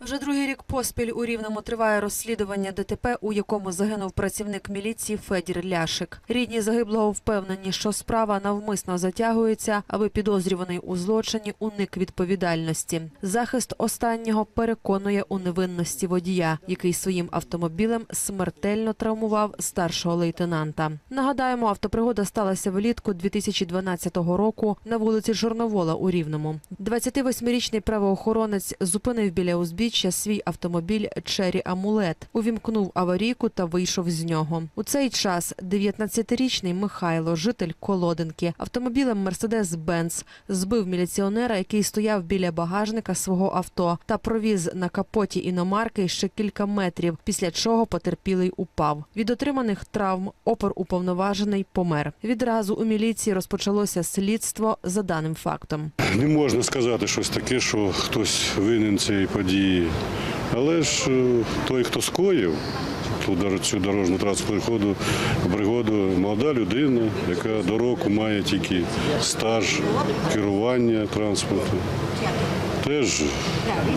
Вже другий рік поспіль у Рівному триває розслідування ДТП, у якому загинув працівник міліції Федір Ляшик. Рідні загиблого впевнені, що справа навмисно затягується, аби підозрюваний у злочині уник відповідальності. Захист останнього переконує у невинності водія, який своїм автомобілем смертельно травмував старшого лейтенанта. Нагадаємо, автопригода сталася влітку 2012 року на вулиці Жорновола у Рівному. 28-річний правоохоронець зупинив біля узбіччя свій автомобіль Чері Амулет, увімкнув аварійку та вийшов з нього. У цей час 19-річний Михайло, житель Колодинки, автомобілем Мерседес Бенц збив міліціонера, який стояв біля багажника свого авто, та провіз на капоті іномарки ще кілька метрів, після чого потерпілий упав. Від отриманих травм опор уповноважений помер. Відразу у міліції розпочалося слідство за даним фактом. Не можна сказати щось таке, що хтось винен цієї події. Але ж е, той, хто скоїв цю дорожню транспортну пригоду, молода людина, яка до року має тільки стаж керування транспорту. Теж,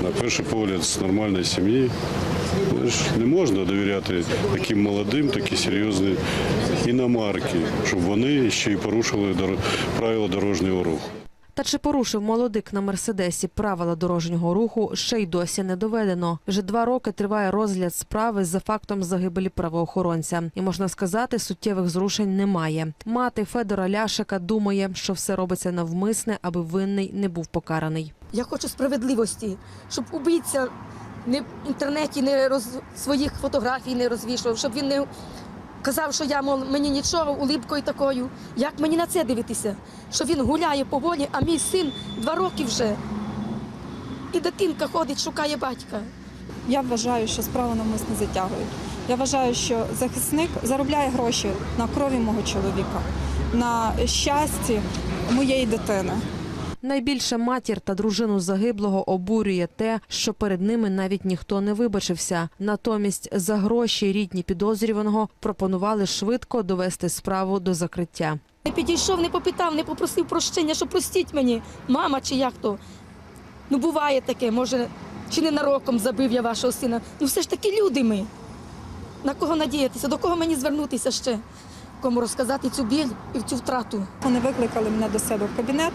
на перший погляд, з нормальної сім'ї. Не можна довіряти таким молодим, такі серйозні іномарки, щоб вони ще й порушили правила дорожнього руху. Та чи порушив молодик на мерседесі правила дорожнього руху, ще й досі не доведено. Вже два роки триває розгляд справи за фактом загибелі правоохоронця, і можна сказати, суттєвих зрушень немає. Мати Федора Ляшика думає, що все робиться навмисне, аби винний не був покараний. Я хочу справедливості, щоб убивця не в інтернеті не роз... своїх фотографій не розвішував, щоб він не казав, що я мол, мені нічого, улипкою такою. Як мені на це дивитися? Що він гуляє по волі, а мій син два роки вже. І дитинка ходить, шукає батька. Я вважаю, що справу навмисно затягують. Я вважаю, що захисник заробляє гроші на крові мого чоловіка, на щасті моєї дитини. Найбільше матір та дружину загиблого обурює те, що перед ними навіть ніхто не вибачився. Натомість за гроші рідні підозрюваного пропонували швидко довести справу до закриття. Не підійшов, не попитав, не попросив прощення, що простіть мені, мама чи як то. Ну, буває таке, може, чи не нароком забив я вашого сина. Ну все ж таки люди ми. На кого надіятися, до кого мені звернутися ще? Кому розказати цю біль і цю втрату. Вони викликали мене до себе в кабінет,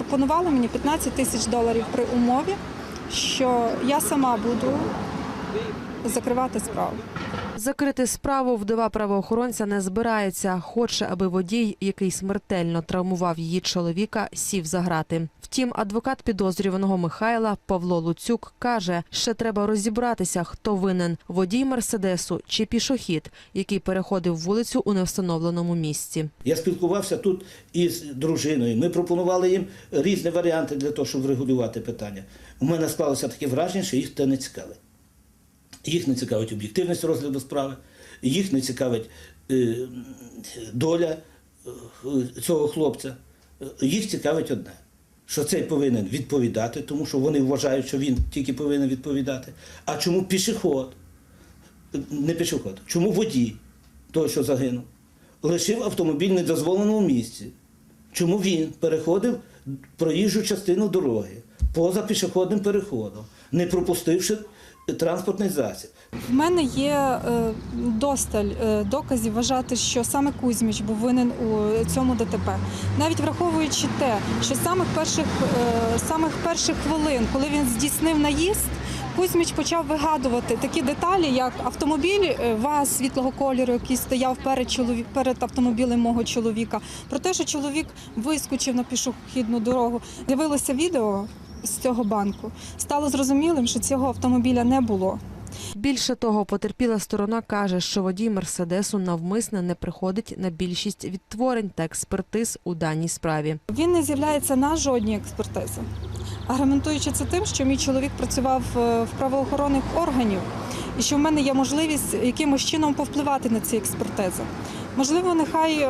пропонували мені 15 тисяч доларів при умові, що я сама буду закривати справу. Закрити справу вдова правоохоронця не збирається. Хоче, аби водій, який смертельно травмував її чоловіка, сів за грати. Втім, адвокат підозрюваного Михайла Павло Луцюк каже, ще треба розібратися, хто винен – водій мерседесу чи пішохід, який переходив вулицю у невстановленому місці. Я спілкувався тут із дружиною. Ми пропонували їм різні варіанти для того, щоб врегулювати питання. У мене склалося таке враження, що їх це не цікавить. Їх не цікавить об'єктивність розгляду справи, їх не цікавить е, доля е, цього хлопця. Їх цікавить одне, що цей повинен відповідати, тому що вони вважають, що він тільки повинен відповідати. А чому пішоход? не пішоход, чому водій, той, що загинув, лишив автомобіль в недозволеному місці? Чому він переходив проїжджу частину дороги поза пішохідним переходом, не пропустивши транспортний засіб? В мене є е, досталь е, доказів вважати, що саме Кузьміч був винен у цьому ДТП. Навіть враховуючи те, що самих перших, е, самих перших хвилин, коли він здійснив наїзд, Кузьміч почав вигадувати такі деталі, як автомобіль ВАЗ світлого кольору, який стояв перед чоловік перед автомобілем мого чоловіка. Про те, що чоловік вискочив на пішохідну дорогу. Дивилося відео з цього банку. Стало зрозумілим, що цього автомобіля не було. Більше того, потерпіла сторона каже, що водій мерседесу навмисне не приходить на більшість відтворень та експертиз у даній справі. Він не з'являється на жодній експертизи, аргументуючи це тим, що мій чоловік працював е, в правоохоронних органів і що в мене є можливість якимось чином повпливати на ці експертизи. Можливо, нехай е,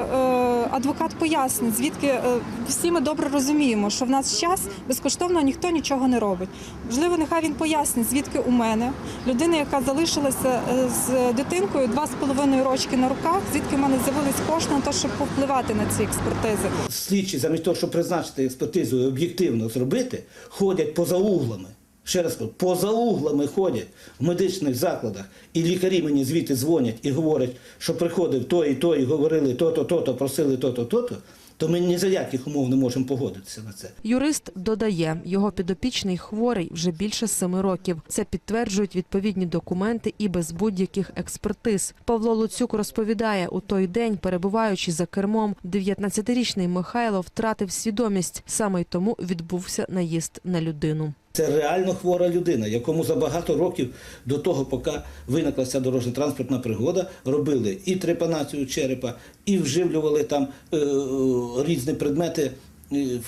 адвокат пояснить, звідки е, всі ми добре розуміємо, що в нас час безкоштовно ніхто нічого не робить. Можливо, нехай він пояснить, звідки у мене людина, яка залишилася е, з дитинкою два з половиною рочки на руках, звідки в мене з'явились кошти на те, щоб повпливати на ці експертизи. Слідчі, замість того, щоб призначити експертизу і об'єктивно зробити, ходять поза углами. Ще раз кажу, поза углами ходять в медичних закладах, і лікарі мені звідти дзвонять і говорять, що приходив той і той, і говорили то-то, то-то, просили то-то, то-то, то ми ні за яких умов не можемо погодитися на це. Юрист додає, його підопічний хворий вже більше семи років. Це підтверджують відповідні документи і без будь-яких експертиз. Павло Луцюк розповідає, у той день, перебуваючи за кермом, 19-річний Михайло втратив свідомість. Саме й тому відбувся наїзд на людину. Це реально хвора людина, якому за багато років до того, поки виникла ця дорожньо-транспортна пригода, робили і трепанацію черепа, і вживлювали там е, е, різні предмети е,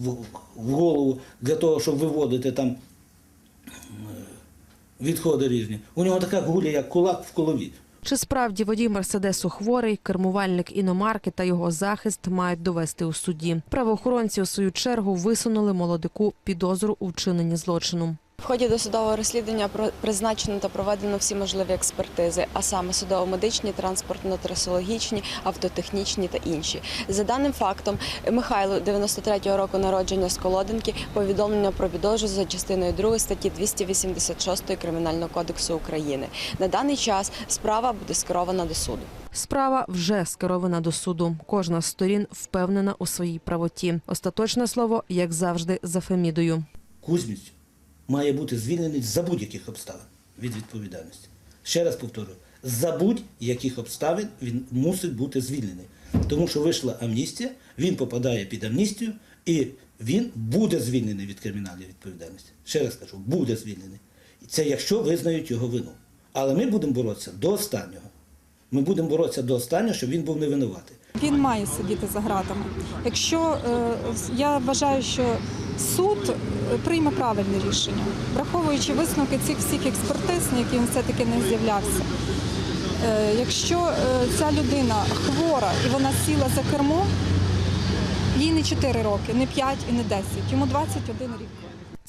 в, в, голову для того, щоб виводити там е, відходи різні. У нього така гуля, як кулак в голові. Чи справді водій Мерседесу хворий, кермувальник іномарки та його захист мають довести у суді? Правоохоронці у свою чергу висунули молодику підозру у вчиненні злочину. В ході досудового розслідування про- призначено та проведено всі можливі експертизи, а саме судово-медичні, транспортно-трасологічні, автотехнічні та інші. За даним фактом, Михайло 93-го року народження з Колодинки повідомлення про підозру за частиною 2 статті 286 Кримінального кодексу України. На даний час справа буде скерована до суду. Справа вже скерована до суду. Кожна з сторін впевнена у своїй правоті. Остаточне слово, як завжди, за Фемідою. Кузьміч має бути звільнений за будь-яких обставин від відповідальності. Ще раз повторюю, за будь-яких обставин він мусить бути звільнений. Тому що вийшла амністія, він попадає під амністію і він буде звільнений від кримінальної відповідальності. Ще раз кажу, буде звільнений. Це якщо визнають його вину. Але ми будемо боротися до останнього. Ми будемо боротися до останнього, щоб він був не винуватий. Він має сидіти за ґратами. Якщо е, я вважаю, що суд прийме правильне рішення, враховуючи висновки цих всіх експертиз, на які він все-таки не з'являвся. Е, Якщо е, ця людина хвора і вона сіла за кермо, їй не 4 роки, не 5 і не 10, йому 21 рік.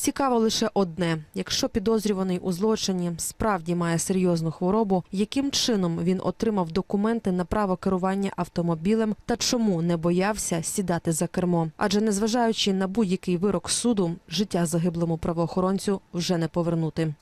Цікаво лише одне: якщо підозрюваний у злочині справді має серйозну хворобу, яким чином він отримав документи на право керування автомобілем та чому не боявся сідати за кермо? Адже незважаючи на будь-який вирок суду, життя загиблому правоохоронцю вже не повернути.